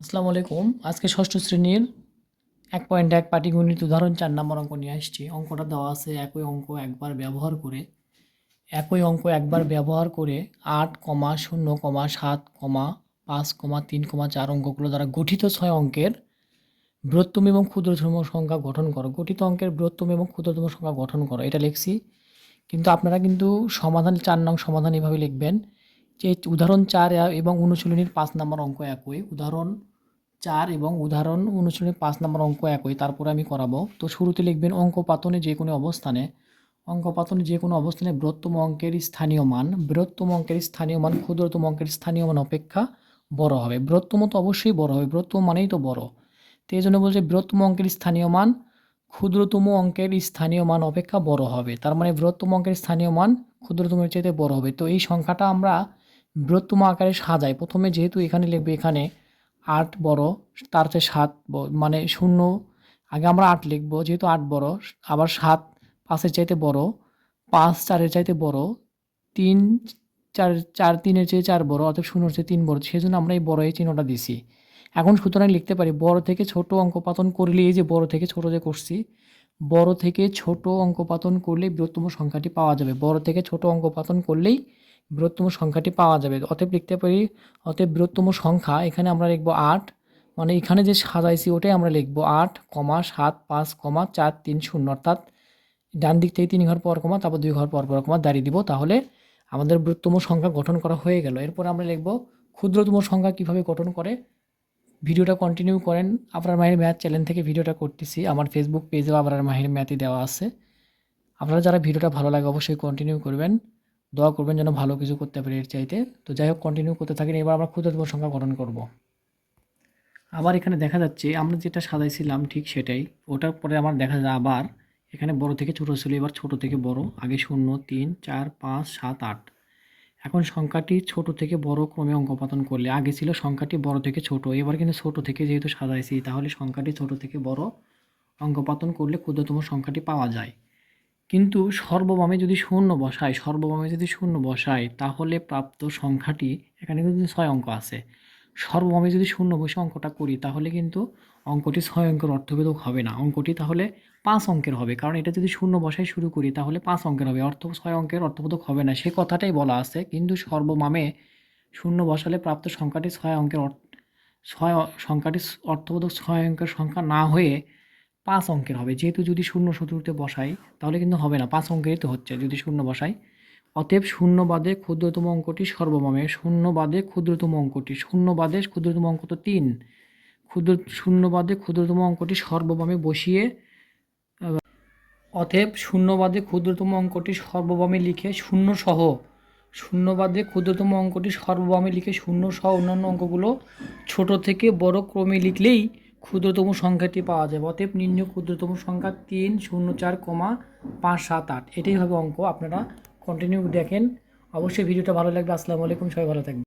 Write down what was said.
আসসালামু আলাইকুম। আজকে ষষ্ঠ শ্রেণির এক পয়েন্ট এক পাটিগণিত উদাহরণ চার নম্বর অঙ্ক নিয়ে আসছি। অঙ্কটা দেওয়া আছে একই অঙ্ক একবার ব্যবহার করে। একই অঙ্ক একবার ব্যবহার করে আট কমা শূন্য কমা সাত কমা পাঁচ কমা তিন কমা চার অঙ্কগুলো দ্বারা গঠিত ছয় অঙ্কের বৃহত্তম এবং ক্ষুদ্রতম সংখ্যা গঠন করো। গঠিত অঙ্কের বৃহত্তম এবং ক্ষুদ্রতম সংখ্যা গঠন করো। এটা লিখছি। কিন্তু আপনারা কিন্তু সমাধান চার নং সমাধান এভাবে লিখবেন। যে উদাহরণ চার এবং অনুশীলনীর পাঁচ নম্বর অঙ্ক একই। উদাহরণ চার এবং উদাহরণ অনুশীলনীর পাঁচ নম্বর অঙ্ক একই। তারপরে আমি করাবো। তো শুরুতে লিখবেন অঙ্ক পাতনে যে কোনো অবস্থানে। অঙ্ক পাতনে যে কোনো অবস্থানে বৃহত্তম অঙ্কের স্থানীয় মান। বৃহত্তম অঙ্কের স্থানীয় মান, ক্ষুদ্রতম অঙ্কের স্থানীয় মান অপেক্ষা বড় হবে। বৃহত্তম তো অবশ্যই বড় হবে। বৃহত্তম মানেই তো বড়। তো এই জন্য বলছে বৃহত্তম অঙ্কের স্থানীয় মান, ক্ষুদ্রতম অঙ্কের স্থানীয় মান অপেক্ষা বড় হবে। তার মানে বৃহত্তম অঙ্কের স্থানীয় মান, ক্ষুদ্রতমের চাইতে বড় হবে। তো এই সংখ্যাটা আমরা বৃহত্তম আকারে সাজাই প্রথমে যেহেতু এখানে লিখবে এখানে আট বড়, তার চেয়ে সাত মানে শূন্য। আগে আমরা আট লিখব, যেহেতু আট বড়, আবার সাত পাঁচের চাইতে বড়, পাঁচ চারের চাইতে বড়, তিন চার চার তিনের চেয়ে চার বড়, অর্থাৎ শূন্যর চেয়ে তিন বড় সেই জন্য আমরা এই বড় এই চিহ্নটা দিছি। এখন সুতরাং লিখতে পারি, বড় থেকে ছোট অঙ্কপাতন করলে এই যে বড় থেকে ছোট যে করছি, বড় থেকে ছোট অঙ্কপাতন করলে বৃহত্তম সংখ্যাটি পাওয়া যাবে। বড় থেকে ছোট অঙ্কপাতন করলেই বৃহত্তম সংখ্যাটি পাওয়া যাবে। অতএব লিখতে পারি, অতএব বৃহত্তম সংখ্যা, এখানে আমরা লিখব আট মানে এখানে যে সাজাইছি ওটাই আমরা লিখব আট, কমা সাত, পাঁচ, কমা চার, তিন, শূন্য। অর্থাৎ ডান দিক থেকে তিন ঘর পর কমা, তারপর দুই ঘর পর পর কমা দাঁড়িয়ে দিব। তাহলে আমাদের বৃহত্তম সংখ্যা গঠন করা হয়ে গেল। এরপর আমরা লিখব ক্ষুদ্রতম সংখ্যা কীভাবে গঠন করে। ভিডিওটা কন্টিনিউ করেন আপনার মাহির ম্যাথ চ্যানেল থেকে ভিডিওটা করতেছি। আমার ফেসবুক পেজেও আপনার মাহির ম্যাথই দেওয়া আছে। আপনারা যারা ভিডিওটা ভালো লাগে অবশ্যই কন্টিনিউ করবেন। দোয়া করবেন যেন ভালো কিছু করতে পারি এর চাইতে। তো যাই হোক কন্টিনিউ করতে থাকেন। এবার আমরা ক্ষুদ্রতম সংখ্যা গঠন করব। আবার এখানে দেখা যাচ্ছে, আমরা যেটা সাজাইছিলাম ঠিক সেটাই। ওটার পরে আমার দেখা যায় আবার এখানে বড় থেকে ছোট ছিল, এবার ছোট থেকে বড়। আগে শূন্য, তিন, চার, পাঁচ, সাত, আট। এখন সংখ্যাটি ছোট থেকে বড় ক্রমে অঙ্কপাতন করলে, আগে ছিল সংখ্যাটি বড় থেকে ছোট, এবার কিন্তু ছোট থেকে যেহেতু সাজাইছি, তাহলে সংখ্যাটি ছোট থেকে বড় অঙ্কপাতন করলে ক্ষুদ্রতম সংখ্যাটি পাওয়া যায়। কিন্তু সর্ববামে যদি শূন্য বসাই সর্ববামে যদি শূন্য বসাই তাহলে প্রাপ্ত সংখ্যাটি এখানে কিন্তু ছয় অঙ্ক আছে। সর্ববামে যদি শূন্য বসে অঙ্কটা করি, তাহলে কিন্তু অঙ্কটি ছয় অঙ্কের অর্থবোধক হবে না। অঙ্কটি তাহলে পাঁচ অঙ্কের হবে। কারণ এটা যদি শূন্য বসাই শুরু করি, তাহলে পাঁচ অঙ্কের হবে। অর্থ ছয় অঙ্কের অর্থবোধক হবে না। সে কথাটাই বলা আছে। কিন্তু সর্বমামে শূন্য বসালে প্রাপ্ত সংখ্যাটি ছয় অঙ্কের ছয় সংখ্যাটি অর্থবোধক ছয় অঙ্কের সংখ্যা না হয়ে পাঁচ অঙ্কের হবে। যেহেতু যদি শূন্য শত্রুতে বসাই, তাহলে কিন্তু হবে না। পাঁচ অঙ্কেরই তো হচ্ছে, যদি শূন্য বসাই। অতএব শূন্য বাদে ক্ষুদ্রতম অঙ্কটি সর্বমমে। শূন্য বাদে ক্ষুদ্রতম অঙ্কটি শূন্য বাদে ক্ষুদ্রতম অঙ্ক তো তিন। ক্ষুদ্র, শূন্য বাদে ক্ষুদ্রতম অঙ্কটি সর্ববামে বসিয়ে, অতএব শূন্য বাদে ক্ষুদ্রতম অঙ্কটি সর্ববামে লিখে শূন্য সহ, শূন্য বাদে ক্ষুদ্রতম অঙ্কটি সর্ববামে লিখে শূন্য সহ অন্যান্য অঙ্কগুলো ছোট থেকে বড় ক্রমে লিখলেই ক্ষুদ্রতম সংখ্যাটি পাওয়া যাবে। অতএব নিম্ন ক্ষুদ্রতম সংখ্যা তিন শূন্য চার কমা পাঁচ সাত আট। এটাই হবে অঙ্ক। আপনারা কন্টিনিউ দেখেন। অবশ্যই ভিডিওটা ভালো লাগবে আসসালামু আলাইকুম। সবাই ভালো থাকবেন।